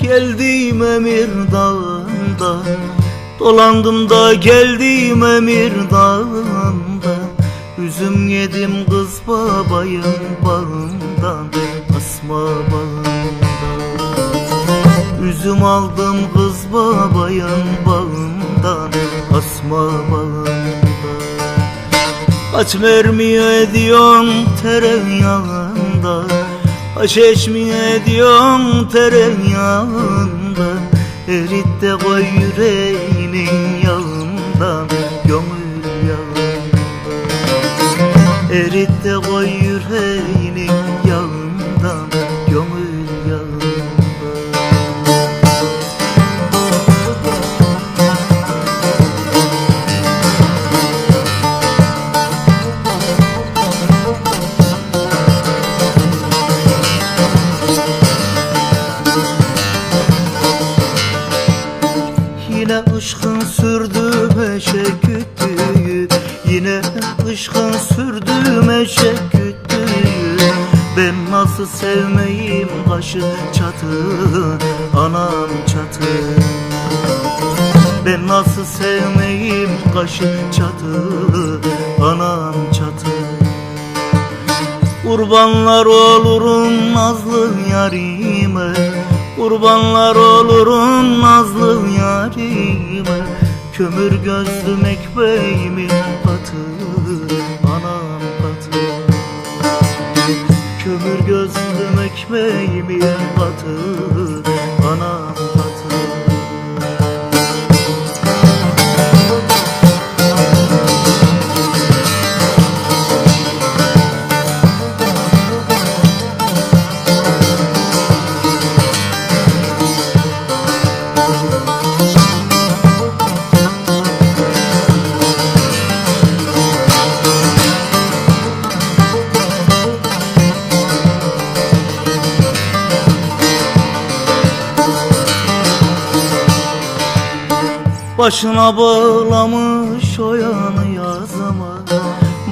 geldim Emir Dağı'nda. Dolandım da geldim Emir Dağı'nda. Üzüm yedim kız babayın bağından Asma bağından Üzüm aldım kız babayın bağından Asma bağından Kaç mermi ediyorsun tereyağında Aşeş mi ediyorsun tereyağında Erit de koy yüreğinin Yine ışkın sürdü meşe kütüğü. Yine ışkın sürdü meşe kütüğü. Ben nasıl sevmeyim kaşı çatı Anam çatı. Ben nasıl sevmeyim kaşı çatı Anam çatı. Kurbanlar olurum nazlı yarime Kurbanlar olurum nazlı yarime Kömür gözlüm ekmeğimin patı Anam patı Kömür gözlüm ekmeğimin patı Başına bağlamış o yanı yazma.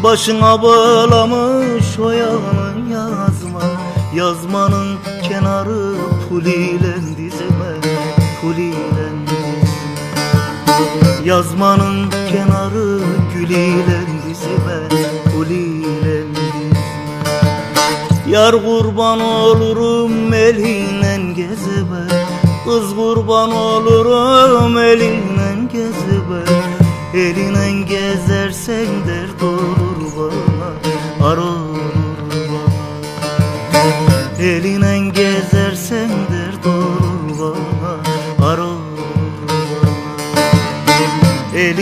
Başına bağlamış o yanı yazma. Yazmanın kenarı pul ile dizime Pul ile. Yazmanın kenarı gül ile dizime Pul ile. Yar kurban olurum elinden gezime Kız kurban olurum elinden gezime Elinden gezersen dert olur bana Ar olur bana. Elinden gezersen dert olur bana Ar olur bana. Dert